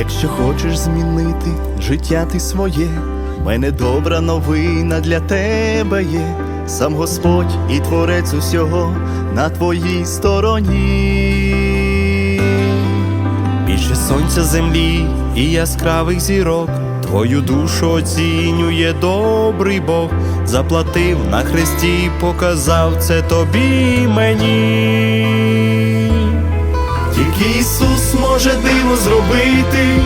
Якщо хочеш змінити життя ти своє, в мене добра новина для тебе є. Сам Господь і творець усього на твоїй стороні. Більше сонця землі і яскравих зірок. Твою душу оцінює добрий Бог, заплатив на хресті, показав це тобі мені. Ісус може диво зробити,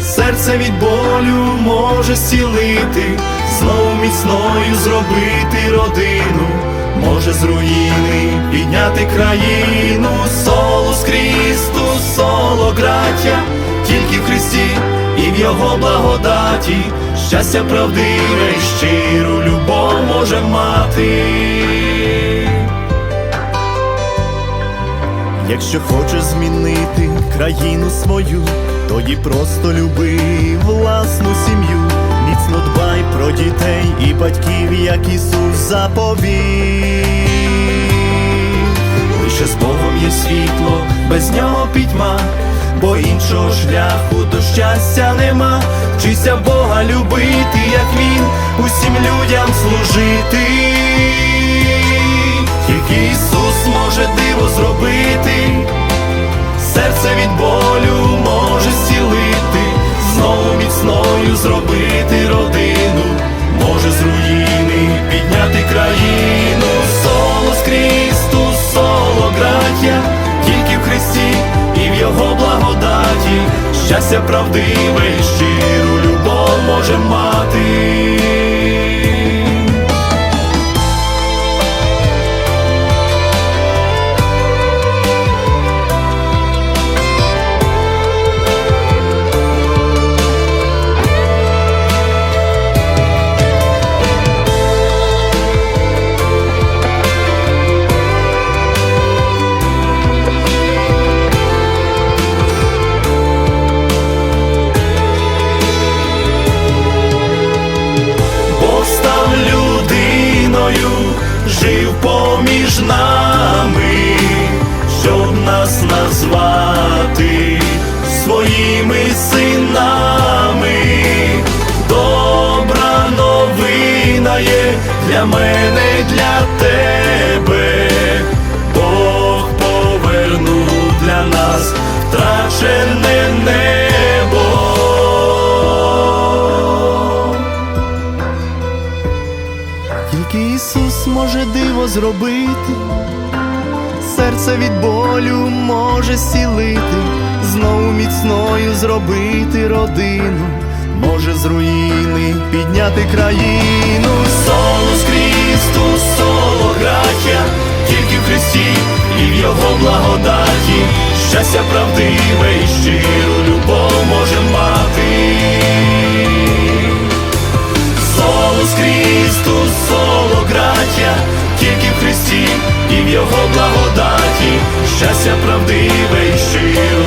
серце від болю може зцілити, знову міцною зробити родину, може з руїни підняти країну, соло з Христу, соло граття, тільки в Христі і в Його благодаті, щастя правдиве і щиру любов може мати. Якщо хочеш змінити країну свою, тоді просто люби власну сім'ю, міцно дбай про дітей і батьків, як Ісус заповів. Лише з Богом є світло, без нього пітьма, бо іншого шляху до щастя нема. Вчися Бога любити, як Він, усім людям служити. Тільки Ісус може зробити, серце від болю може зцілити, знову міцною зробити родину, може з руїни підняти країну, соло Христу, соло граття, тільки в Христі і в Його благодаті, щастя правдиве і щиру любов може мати. Жив поміж нами, щоб нас назвати своїми синами. Добра новина є для мене, зробити, серце від болю може сілити, знову міцною зробити родину, може з руїни підняти країну. Соло з Христу, соло граття, тільки в Христі і в Його благодаті, і в Його благодаті, щастя правдиве може мати.